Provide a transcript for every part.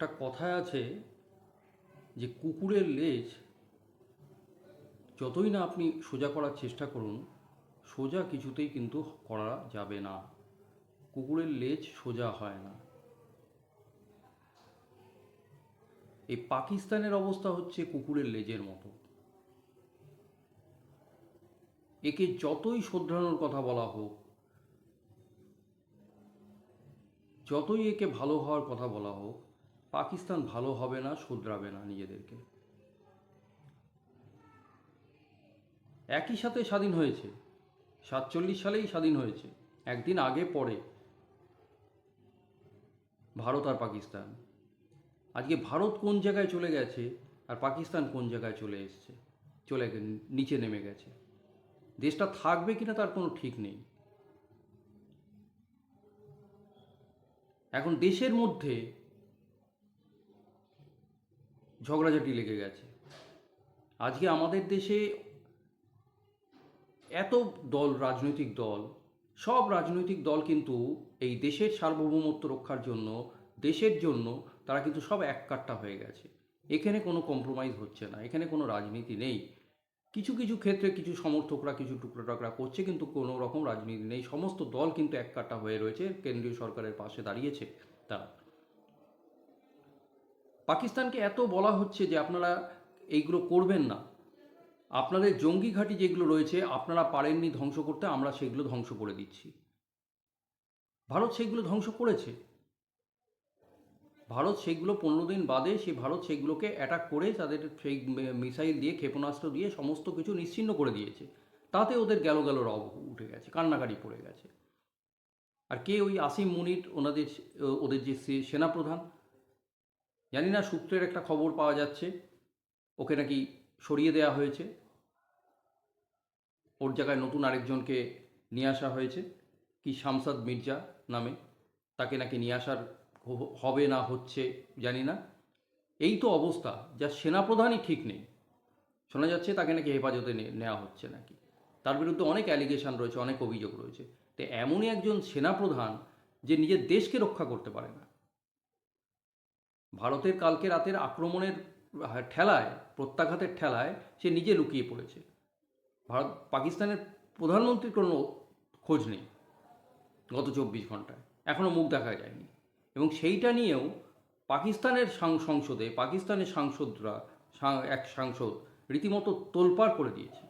একটা কথায় আছে যে কুকুরের লেজ যতই না আপনি সোজা করার চেষ্টা করুন, সোজা কিছুতেই কিন্তু করা যাবে না। কুকুরের লেজ সোজা হয় না। এই পাকিস্তানের অবস্থা হচ্ছে কুকুরের লেজের মতো। একে যতই শোধরানোর কথা বলা হোক, যতই একে ভালো হওয়ার কথা বলা হোক পাকিস্তান ভালো হবে না, শুধরাবে না নিজেদেরকে। একই সাথে স্বাধীন হয়েছে। সাতচল্লিশ সালেই স্বাধীন হয়েছে। একদিন আগে পরে। ভারত আর পাকিস্তান। আজকে ভারত কোন জায়গায় চলে গেছে আর পাকিস্তান কোন জায়গায় চলে এসছে? চলে নিচে নেমে গেছে। দেশটা থাকবে কিনা তার কোনো ঠিক নেই। এখন দেশের মধ্যে ঝগড়াঝাটি লেগে গেছে। আজকে আমাদের দেশে এত দল, রাজনৈতিক দল, সব রাজনৈতিক দল কিন্তু এই দেশের সার্বভৌমত্ব রক্ষার জন্য, দেশের জন্য তারা কিন্তু সব এককাট্টা হয়ে গেছে। এখানে কোনো কম্প্রোমাইজ হচ্ছে না, এখানে কোনো রাজনীতি নেই। কিছু কিছু ক্ষেত্রে কিছু সমর্থকরা, কিছু টুকরা টাকরা করছে, কিন্তু কোনো রকম রাজনীতি নেই। সমস্ত দল কিন্তু এককাট্টা হয়ে রয়েছে, কেন্দ্রীয় সরকারের পাশে দাঁড়িয়েছে তারা। পাকিস্তানকে এত বলা হচ্ছে যে আপনারা এইগুলো করবেন না। আপনাদের জঙ্গি ঘাঁটি যেগুলো রয়েছে, আপনারা পারেননি ধ্বংস করতে, আমরা সেগুলো ধ্বংস করে দিচ্ছি। ভারত সেগুলো ধ্বংস করেছে। ভারত সেগুলো পনেরো দিন বাদে সে ভারত সেগুলোকে অ্যাটাক করে তাদের সেই মিসাইল দিয়ে, ক্ষেপণাস্ত্র দিয়ে সমস্ত কিছু নিশ্চিন্ন করে দিয়েছে। তাতে ওদের গেল গেল রব উঠে গেছে, কান্নাকাটি পড়ে গেছে। আর কে ওই আসিম মুনির, ওনাদের, ওদের যে সেনাপ্রধান জানি না সূত্রের একটা খবর পাওয়া যাচ্ছে। ওকে নাকি সরিয়ে দেওয়া হয়েছে। ওর জায়গায় নতুন আরেকজনকে নিয়ে আসা হয়েছে, কি শামসাদ মির্জা নামে। তাকে নাকি নিয়ে আসার হবে না হচ্ছে, জানি না। এই তো অবস্থা, যা সেনাপ্রধানই ঠিক নেই। শোনা যাচ্ছে তাকে নাকি হেফাজতে নেওয়া হচ্ছে নাকি। তার বিরুদ্ধে অনেক অ্যালিগেশন রয়েছে, অনেক অভিযোগ রয়েছে। তো এমনই একজন সেনাপ্রধান যে নিজের দেশকে রক্ষা করতে পারে না। ভারতের কালকে রাতের আক্রমণের ঠেলায়, প্রত্যাঘাতের ঠেলায় সে নিজে লুকিয়ে পড়েছে। ভারত, পাকিস্তানের প্রধানমন্ত্রীর কোনো খোঁজ নেই গত চব্বিশ ঘন্টায় এখনও মুখ দেখা যায়নি। এবং সেইটা নিয়েও পাকিস্তানের সংসদে, পাকিস্তানের সাংসদরা এক সাংসদ রীতিমতো তোলপাড় করে দিয়েছে।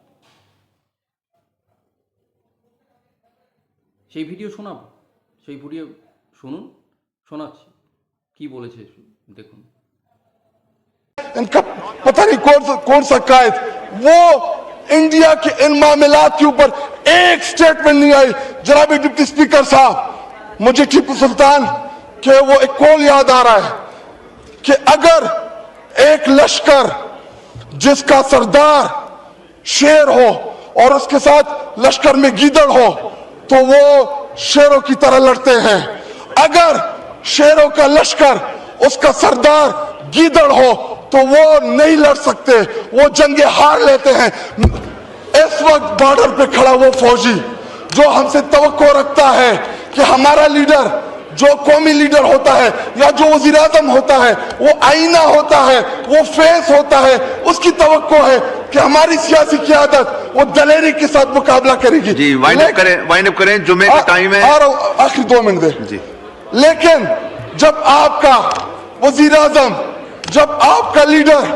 সেই ভিডিও শোনাবো? সেই ভিডিও শুনুন, শোনাচ্ছি। কি বলেছে देखो। इनका पता नहीं कौन सा कौन सा कायद वो इंडिया के इन मामला के ऊपर एक स्टेटमेंट नहीं आई। जरा भी डिप्टी स्पीकर साहब, मुझे टीपू सुल्तान के वो एक कॉल याद आ रहा है कि अगर एक लश्कर जिसका सरदार शेर हो और उसके साथ लश्कर में गीदड़ हो तो वो शेरों की तरह लड़ते हैं। अगर शेरों का लश्कर उसका सरदार गीदड़ हो तो वो नहीं लड़ सकते। वो जंगे हार लेते हैं। इस वक्त बॉर्डर पे खड़ा वो फौजी जो हमसे तवक्को रखता है कि हमारा लीडर जो कौमी लीडर होता है या जो वज़ीर आज़म होता है वो आईना होता है वो फेस होता है उसकी तो है कि हमारी सियासी क्यादत वो दलेरी के साथ मुकाबला करेगी। जी लेकिन- करें अप करें जुमे का टाइम है। रहा आखिरी दो मिनट दे। जी। लेकिन जब आपका वजीर आजम जब आपका लीडर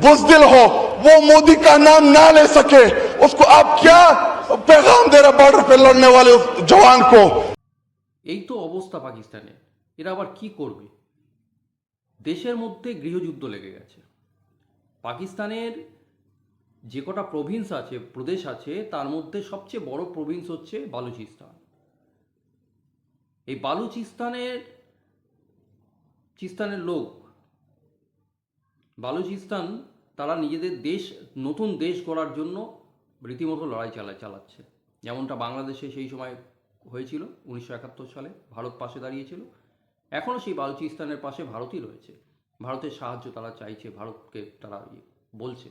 बुजदिल हो वो मोदी का नाम ना ले सके उसको आप क्या पैगाम दे रहे बॉर्डर पे लड़ने वाले उस जवान को এই তো অবস্থা পাকিস্তানে এরা আবার কি করবে দেশের মধ্যে গৃহযুদ্ধ লেগে গেছে পাকিস্তানের যে কটা প্রভিন্স আছে প্রদেশ আছে তার মধ্যে সবচেয়ে বড় প্রভিন্স হচ্ছে বালুচিস্তান এই বালুচিস্তানের চিস্তানের লোক। বালুচিস্তান, তারা নিজেদের দেশ, নতুন দেশ গড়ার জন্য রীতিমতো লড়াই চালা চালাচ্ছে। যেমনটা বাংলাদেশে সেই সময় হয়েছিল, উনিশশো একাত্তর সালে। ভারত পাশে দাঁড়িয়েছিল। এখনও সেই বালুচিস্তানের পাশে ভারতই রয়েছে। ভারতের সাহায্য তারা চাইছে, ভারতকে তারা ইয়ে বলছে।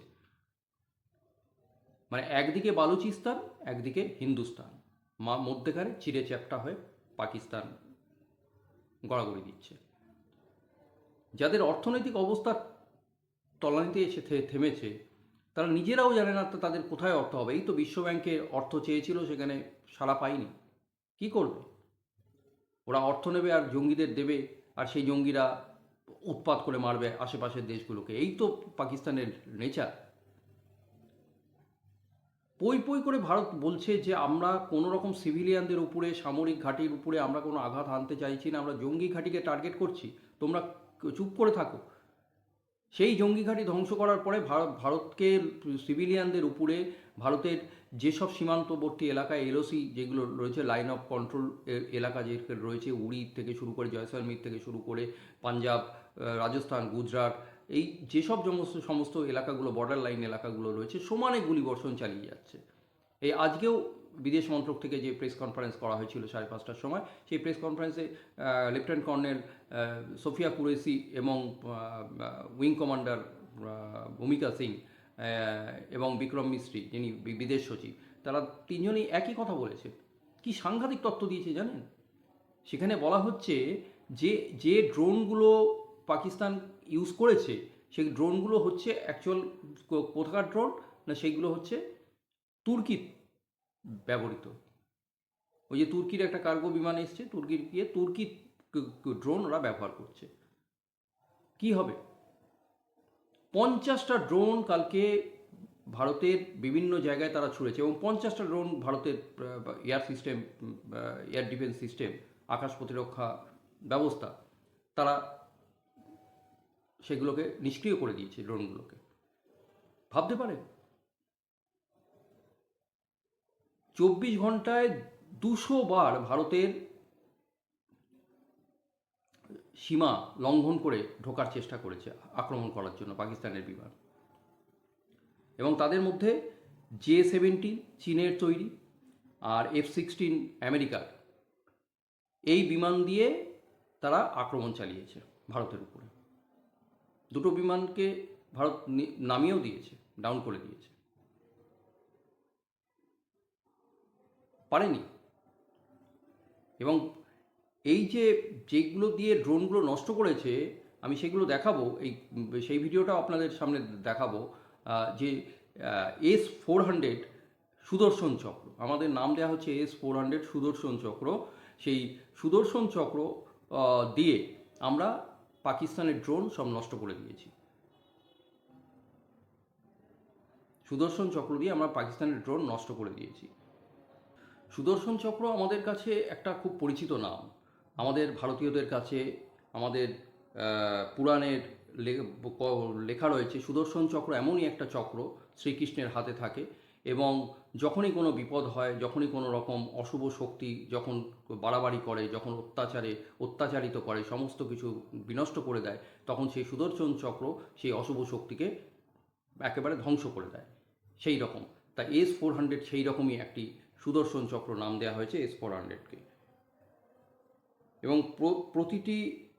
মানে একদিকে বালুচিস্তান, একদিকে হিন্দুস্তান। মা মধ্যেখানে চিড়ে চ্যাপটা হয়ে পাকিস্তান গড়াগড়ি দিচ্ছে। অর্থনৈতিক অবস্থা তলানিতে এসে থেমেছে, তারা নিজেরাও জানে না তাদের কোথায় অর্থ হবে। এই তো বিশ্বব্যাংকে অর্থ চেয়েছিল, সেখানে সারা পায়নি। কি করবে? ওরা অর্থ নেবে আর জঙ্গিদের দেবে, আর সেই জঙ্গিরা উৎপাত করে মারবে আশেপাশের দেশগুলোকে। এই তো পাকিস্তানের নেচার পই পই করে ভারত বলছে যে, আমরা কোনো রকম সিভিলিয়ানদের উপরে, সামরিক ঘাঁটির উপরে আমরা কোনো আঘাত আনতে চাইছি না, আমরা জঙ্গি ঘাঁটিকে টার্গেট করছি। তোমরা চুপ করে থাকো। সেই জঙ্গি ঘাঁটি ধ্বংস করার পরে ভারত ভারতকে সিভিলিয়ানদের উপরে ভারতের যেসব সীমান্তবর্তী এলাকায় এলওসি যেগুলো রয়েছে লাইন অফ কন্ট্রোল এলাকা যে রয়েছে, উড়ি থেকে শুরু করে জয়সলমীর থেকে শুরু করে পাঞ্জাব রাজস্থান, গুজরাট, এই যেসব সমস্ত সমস্ত এলাকাগুলো বর্ডার লাইন এলাকাগুলো রয়েছে, সমানে গুলিবর্ষণ চালিয়ে যাচ্ছে। এই আজকেও বিদেশ মন্ত্রক থেকে যে প্রেস কনফারেন্স করা হয়েছিল সাড়ে পাঁচটার সময়, সেই প্রেস কনফারেন্সে লেফটেন্যান্ট কর্নেল সোফিয়া কুরেসি এবং উইং কমান্ডার ভূমিকা সিং এবং বিক্রম মিস্ত্রি, যিনি বিদেশ সচিব, তারা তিনজনই একই কথা বলেছে। কি সাংঘাতিক তথ্য দিয়েছে জানেন? সেখানে বলা হচ্ছে যে যে ড্রোনগুলো পাকিস্তান ইউজ করেছে, সেই ড্রোনগুলো হচ্ছে অ্যাকচুয়াল কোথাকার ড্রোন? না, সেইগুলো হচ্ছে তুর্কি ব্যবহৃত। ওই যে তুর্কির একটা কার্গো বিমান এসছে, তুর্কির গিয়ে তুর্কি ড্রোন ওরা ব্যবহার করছে। কি হবে? পঞ্চাশটা ড্রোন কালকে ভারতের বিভিন্ন জায়গায় তারা ছুড়েছে এবং পঞ্চাশটা ড্রোন ভারতের air system air defence system আকাশ প্রতিরক্ষা ব্যবস্থা, তারা সেগুলোকে নিষ্ক্রিয় করে দিয়েছে ড্রোনগুলোকে ভাবতে পারেন? চব্বিশ ঘন্টায় দুশো বার ভারতের সীমা লঙ্ঘন করে ঢোকার চেষ্টা করেছে আক্রমণ করার জন্য পাকিস্তানের বিমান। এবং তাদের মধ্যে জে সেভেন্টিন চীনের তৈরি আর এফ সিক্সটিন আমেরিকার। এই বিমান দিয়ে তারা আক্রমণ চালিয়েছে ভারতের উপরে। দুটো বিমানকে ভারত নামিয়েও দিয়েছে, ডাউন করে দিয়েছে। পারেনি। এবং এই যে যেগুলো দিয়ে ড্রোনগুলো নষ্ট করেছে, আমি সেগুলো দেখাবো, এই, সেই ভিডিওটাও আপনাদের সামনে দেখাবো। যে এস ফোর হান্ড্রেড সুদর্শন চক্র, আমাদের নাম দেওয়া হচ্ছে এস ফোর হান্ড্রেড সুদর্শন চক্র। সেই সুদর্শন চক্র দিয়ে আমরা পাকিস্তানের ড্রোন সব নষ্ট করে দিয়েছি। সুদর্শন চক্র দিয়ে আমরা পাকিস্তানের ড্রোন নষ্ট করে দিয়েছি। সুদর্শন চক্র আমাদের কাছে একটা খুব পরিচিত নাম। আমাদের ভারতীয়দের কাছে, আমাদের পুরাণের লেখা রয়েছে, সুদর্শন চক্র এমনই একটা চক্র শ্রীকৃষ্ণের হাতে থাকে এবং যখনই কোনো বিপদ হয়, যখনই কোনো রকম অশুভ শক্তি যখন বাড়াবাড়ি করে, যখন অত্যাচারে, অত্যাচারিত করে, সমস্ত কিছু বিনষ্ট করে দেয়, তখন সেই সুদর্শন চক্র সেই অশুভ শক্তিকে একেবারে ধ্বংস করে দেয়। সেই রকম। তা এস ফোর হান্ড্রেড সেই রকমই একটি সুদর্শন চক্র নাম দেওয়া হয়েছে এস ফোর হান্ড্রেডকে এবং প্রতিটি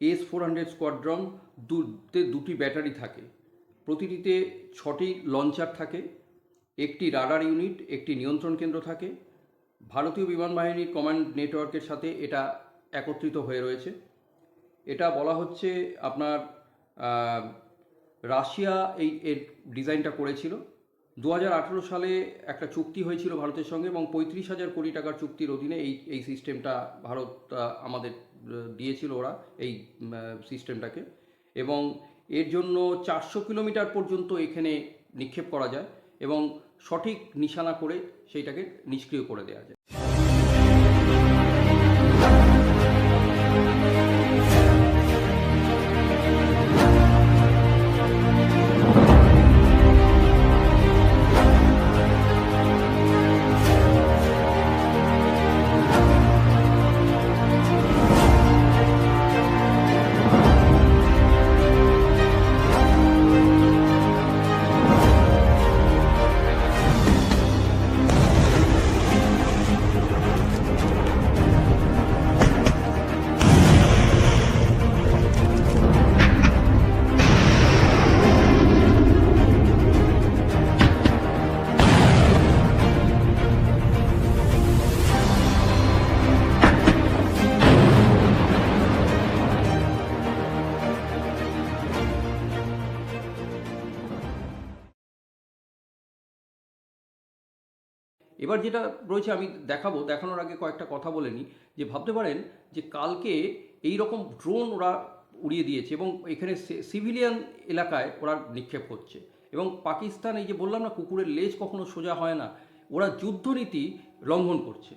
এস ফোর হান্ড্রেড স্কোয়াড্রন দুতে দুটি ব্যাটারি থাকে। প্রতিটিতে ছটি লঞ্চার থাকে, একটি রাডার ইউনিট একটি নিয়ন্ত্রণ কেন্দ্র থাকে। ভারতীয় বিমান বাহিনীর কমান্ড নেটওয়ার্কের সাথে এটা একত্রিত হয়ে রয়েছে। এটা বলা হচ্ছে আপনার রাশিয়া এই, এর ডিজাইনটা করেছিল। দু হাজার আঠেরো সালে একটা চুক্তি হয়েছিল ভারতের সঙ্গে এবং পঁয়ত্রিশ হাজার কোটি টাকার চুক্তির অধীনে এই এই সিস্টেমটা ভারত আমাদের দিয়েছিল ওরা এই সিস্টেমটাকে। এবং এর জন্য চারশো কিলোমিটার পর্যন্ত এখানে নিক্ষেপ করা যায় এবং সঠিক নিশানা করে সেইটাকে নিষ্ক্রিয় করে দেওয়া যায়। এবার যেটা রয়েছে আমি দেখাবো, দেখানোর আগে কয়েকটা কথা বলে নিই, যে ভাবতে পারেন যে কালকে এই রকম ড্রোন ওরা উড়িয়ে দিয়েছে এবং এখানে সিভিলিয়ান এলাকায় ওরা নিক্ষেপ করছে। এবং পাকিস্তান এই যে বললাম না, কুকুরের লেজ কখনো সোজা হয় না, ওরা যুদ্ধনীতি লঙ্ঘন করছে।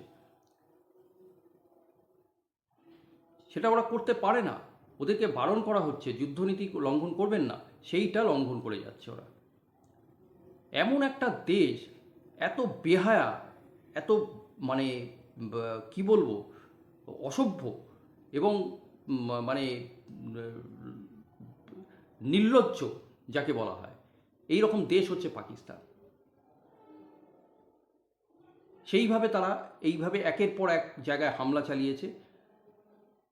সেটা ওরা করতে পারে না, ওদেরকে বারণ করা হচ্ছে, যুদ্ধনীতি লঙ্ঘন করবেন না, সেইটা লঙ্ঘন করে যাচ্ছে ওরা। এমন একটা দেশ এত বেহায়া, এত মানে কি বলব, অসভ্য এবং মানে নির্লজ্জ যাকে বলা হয়। এই রকম দেশ হচ্ছে পাকিস্তান। সেইভাবে তারা এইভাবে একের পর এক জায়গায় হামলা চালিয়েছে।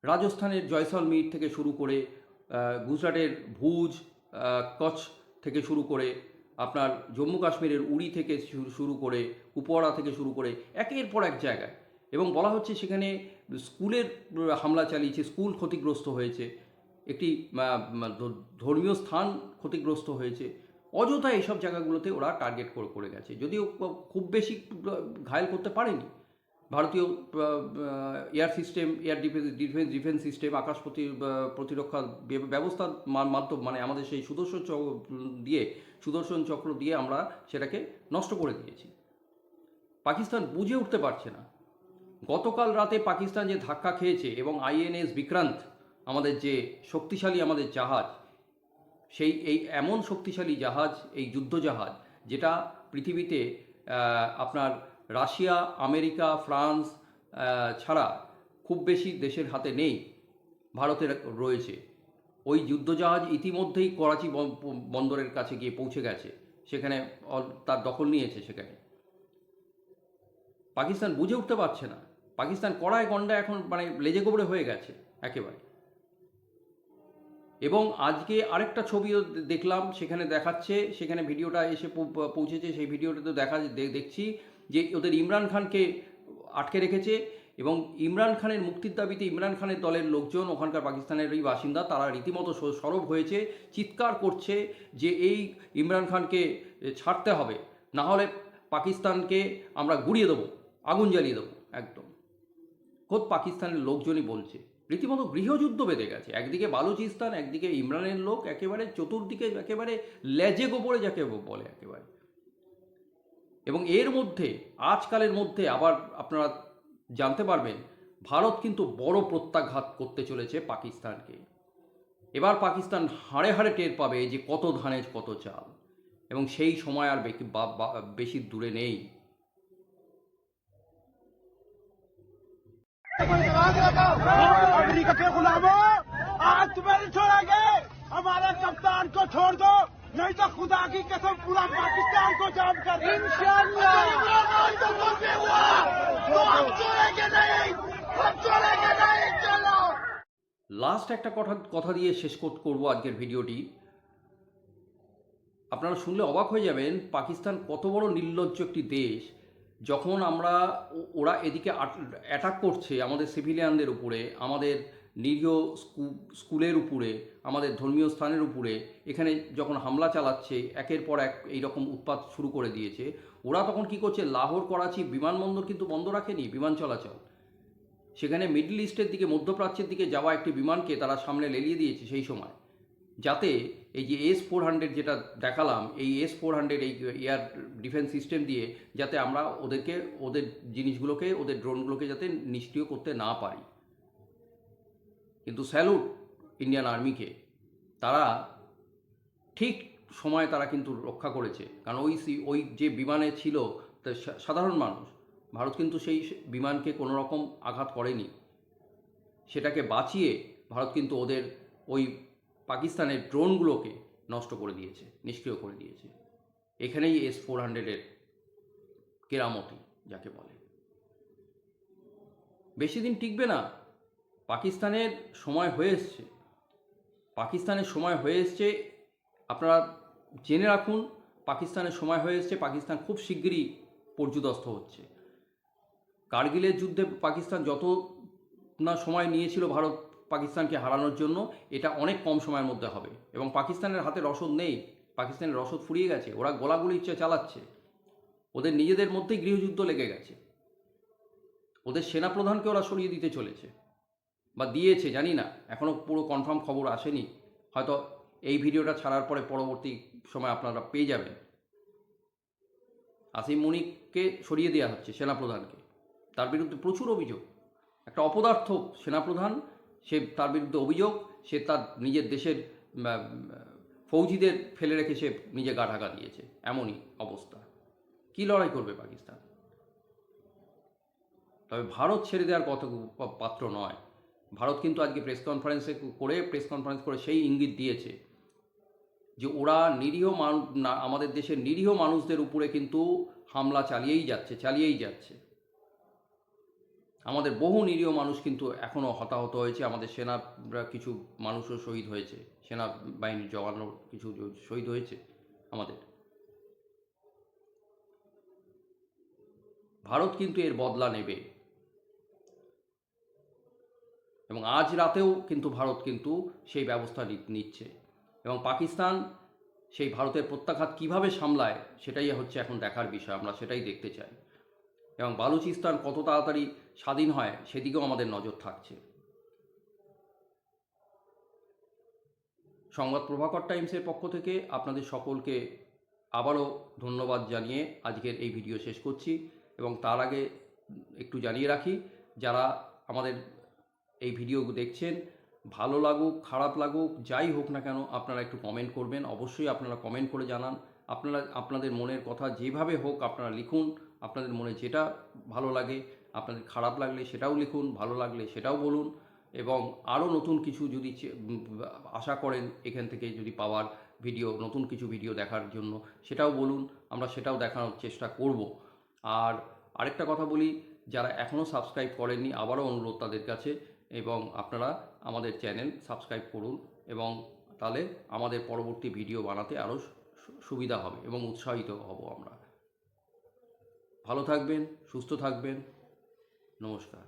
রাজস্থানের জয়সলমীর থেকে শুরু করে গুজরাটের ভুজ কচ্ছ থেকে শুরু করে আপনার জম্মু কাশ্মীরের উড়ি থেকে শুরু করে কুপওয়াড়া থেকে শুরু করে একের পর এক জায়গায়। এবং বলা হচ্ছে সেখানে স্কুলের হামলা চালিয়েছে, স্কুল ক্ষতিগ্রস্ত হয়েছে। একটি ধর্মীয় স্থান ক্ষতিগ্রস্ত হয়েছে। অযথা এইসব জায়গাগুলোতে ওরা টার্গেট করে করে গেছে। যদিও খুব বেশি ঘায়েল করতে পারেনি। ভারতীয় air system, air defence defence defence system, আকাশ প্রতি প্রতিরক্ষা ব্য- ব্যবস্থার মাধ্যম মানে আমাদের সেই সুদর্শন দিয়ে সুদর্শন চক্র দিয়ে আমরা সেটাকে নষ্ট করে দিয়েছি। পাকিস্তান বুঝে উঠতে পারছে না। গতকাল রাতে পাকিস্তান যে ধাক্কা খেয়েছে এবং আইএনএস বিক্রান্ত, আমাদের যে শক্তিশালী আমাদের জাহাজ, সেই এই এমন শক্তিশালী জাহাজ, এই যুদ্ধ জাহাজ, যেটা পৃথিবীতে আপনার রাশিয়া, আমেরিকা, ফ্রান্স ছাড়া খুব বেশি দেশের হাতে নেই, ভারতের রয়েছে। ওই যুদ্ধজাহাজ ইতিমধ্যেই করাচি বন্দরের কাছে গিয়ে পৌঁছে গেছে। সেখানে তার দখল নিয়েছে সেখানে। পাকিস্তান বুঝে উঠতে পারছে না। পাকিস্তান কড়ায় গন্ডা এখন মানে লেজে গোবরে হয়ে গেছে একেবারে। এবং আজকে আরেকটা ছবিও দেখলাম, সেখানে দেখাচ্ছে, সেখানে ভিডিওটা এসে পৌঁছেছে, সেই ভিডিওটা তো দেখা দেখছি যে ওদের ইমরান খানকে আটকে রেখেছে। এবং ইমরান খানের মুক্তির দাবিতে ইমরান খানের দলের লোকজন, ওখানকার পাকিস্তানেরই বাসিন্দা, তারা রীতিমতো সরব হয়েছে, চিৎকার করছে যে এই ইমরান খানকে ছাড়তে হবে। না হলে পাকিস্তানকে আমরা গুড়িয়ে দেবো, আগুন জ্বালিয়ে দেবো, একদম। খোদ পাকিস্তানের লোকজনই বলছে। রীতিমতো গৃহযুদ্ধ বেঁধে গেছে। একদিকে বালুচিস্তান, একদিকে ইমরানের লোক, একেবারে চতুর্দিকে একেবারে লেজে গোপরে যাকে বলে একেবারে। এবং এর মধ্যে, আজকালের মধ্যে আবার আপনারা জানতে পারবেন ভারত কিন্তু বড় প্রত্যাঘাত করতে চলেছে পাকিস্তানকে এবার পাকিস্তান হাড়ে হাড়ে টের পাবে যে কত ধানে কত চাল এবং সেই সময় আর বেকি- বা- বা- বেশি দূরে নেই अमेरिका के गुलामों आज तुम्हें नहीं छोड़ेंगे हमारे कप्तान को छोड़ दो नहीं तो खुदा की कसम पूरा पाकिस्तान को जाम कर दो। इमरान तो मुझे हुआ तो हम छोड़ेंगे नहीं हम छोड़ेंगे नहीं चलो লাস্ট একটা কথা কথা দিয়ে শেষ কর- করবো আজকের ভিডিওটি আপনারা শুনলে অবাক হয়ে যাবেন পাকিস্তান কত বড় নির্লজ্জ একটি দেশ যখন আমরা ও- ওরা এদিকে অ্যাটাক করছে আমাদের সিভিলিয়ানদের উপরে আমাদের নিরীহ স্কু- স্কুলের উপরে, আমাদের ধর্মীয় স্থানের উপরে, এখানে যখন হামলা চালাচ্ছে, একের পর এক এই রকম উৎপাত শুরু করে দিয়েছে, ওরা তখন কি করছে? লাহোর, করাচি বিমানবন্দর কিন্তু বন্ধ রাখেনি, বিমান চলাচল। সেখানে মিডল ইস্টের দিকে, মধ্যপ্রাচ্যের দিকে যাওয়া একটি বিমানকে তারা সামনে লেলিয়ে দিয়েছে সেই সময়। যাতে এই যে এস ফোর হান্ড্রেড যেটা দেখালাম, এই এস ফোর হান্ড্রেড এই এয়ার ডিফেন্স সিস্টেম দিয়ে, যাতে আমরা ওদেরকে, ওদের জিনিসগুলোকে, ওদের ড্রোনগুলোকে যাতে নিষ্ক্রিয় করতে না পারি। কিন্তু স্যালুট ইন্ডিয়ান আর্মিকে। তারা ঠিক সময় তারা কিন্তু রক্ষা করেছে। কারণ ওই সি- ওই যে বিমানে ছিল সাধারণ মানুষ, ভারত কিন্তু সেই বিমানকে কোনো রকম আঘাত করেনি। সেটাকে বাঁচিয়ে ভারত কিন্তু ওদের ওই পাকিস্তানের ড্রোনগুলোকে নষ্ট করে দিয়েছে, নিষ্ক্রিয় করে দিয়েছে। এখানেই এস ফোর হান্ড্রেডের কেরামতি, যাকে বলে। বেশি দিন টিকবে না। পাকিস্তানের সময় হয়ে এসছে। পাকিস্তানের সময় হয়ে এসছে, আপনারা জেনে রাখুন, পাকিস্তানের সময় হয়ে এসছে, পাকিস্তান খুব শিগগিরই পর্যুদস্ত হচ্ছে। কার্গিলের যুদ্ধে পাকিস্তান যত না সময় নিয়েছিল ভারত পাকিস্তানকে হারানোর জন্য, এটা অনেক কম সময়ের মধ্যে হবে। এবং পাকিস্তানের হাতে রসদ নেই, পাকিস্তানের রসদ ফুরিয়ে গেছে, ওরা গোলাগুলি ইচ্ছে চালাচ্ছে। ওদের নিজেদের মধ্যেই গৃহযুদ্ধ লেগে গেছে। ওদের সেনাপ্রধানকে ওরা সরিয়ে দিতে চলেছে। বা দিয়েছে, জানি না। এখনও পুরো কনফার্ম খবর আসেনি। হয়তো এই ভিডিওটা ছাড়ার পরে পরবর্তী সময় আপনারা পেয়ে যাবেন। আসিম মুনিককে সরিয়ে দেওয়া হচ্ছে সেনাপ্রধানকে। তার বিরুদ্ধে প্রচুর অভিযোগ। একটা অপদার্থ সেনাপ্রধান, সে তার বিরুদ্ধে অভিযোগ, সে তার নিজের দেশের ফৌজিদের ফেলে রেখে সে নিজে গা ঢাকা দিয়েছে। এমনই অবস্থা। কি লড়াই করবে পাকিস্তান? তবে ভারত ছেড়ে দেওয়ার কত পাত্র নয়। ভারত কিন্তু আজকে প্রেস কনফারেন্সে করে প্রেস কনফারেন্স করে সেই ইঙ্গিত দিয়েছে যে ওরা নিরীহ মানুষ আমাদের দেশের নিরীহ মানুষদের উপরে কিন্তু হামলা চালিয়েই যাচ্ছে চালিয়েই যাচ্ছে। আমাদের বহু নিরীহ মানুষ কিন্তু এখনও হতাহত হয়েছে, আমাদের সেনারা কিছু মানুষও শহীদ হয়েছে, সেনা বাহিনীর জওয়ানও কিছু শহীদ হয়েছে আমাদের। ভারত কিন্তু এর বদলা নেবে। এবং আজ রাতেও কিন্তু ভারত কিন্তু সেই ব্যবস্থা নিচ্ছে। এবং পাকিস্তান সেই ভারতের প্রত্যাঘাত কীভাবে সামলায় সেটাই হচ্ছে এখন দেখার বিষয়, আমরা সেটাই দেখতে চাই। এবং বালুচিস্তান কত তাড়াতাড়ি স্বাধীন হয় সেদিকেও আমাদের নজর থাকছে। সংবাদ প্রভাকর টাইমসের পক্ষ থেকে আপনাদের সকলকে আবারও ধন্যবাদ জানিয়ে আজকের এই ভিডিও শেষ করছি। এবং তার আগে একটু জানিয়ে রাখি, যারা আমাদের এই ভিডিও দেখছেন। ভালো লাগুক, খারাপ লাগুক, যাই হোক না কেন, আপনারা একটু কমেন্ট করবেন। অবশ্যই আপনারা কমেন্ট করে জানান। আপনারা, আপনাদের মনের কথা যেভাবে হোক আপনারা লিখুন। আপনাদের মনে যেটা ভালো লাগে, আপনাদের খারাপ লাগলে সেটাও লিখুন, ভালো লাগলে সেটাও বলুন। এবং আরও নতুন কিছু যদি আশা করেন এখান থেকে যদি পাওয়ার ভিডিও নতুন কিছু ভিডিও দেখার জন্য, সেটাও বলুন। আমরা সেটাও দেখানোর চেষ্টা করব। আর আরেকটা কথা বলি, যারা এখনও সাবস্ক্রাইব করেননি, আবারও অনুরোধ তাদের কাছে এবং আপনারা আমাদের চ্যানেল সাবস্ক্রাইব করুন এবং তাহলে আমাদের পরবর্তী ভিডিও বানাতে আরও সুবিধা হবে এবং উৎসাহিত হব আমরা। ভালো থাকবেন, সুস্থ থাকবেন। নমস্কার।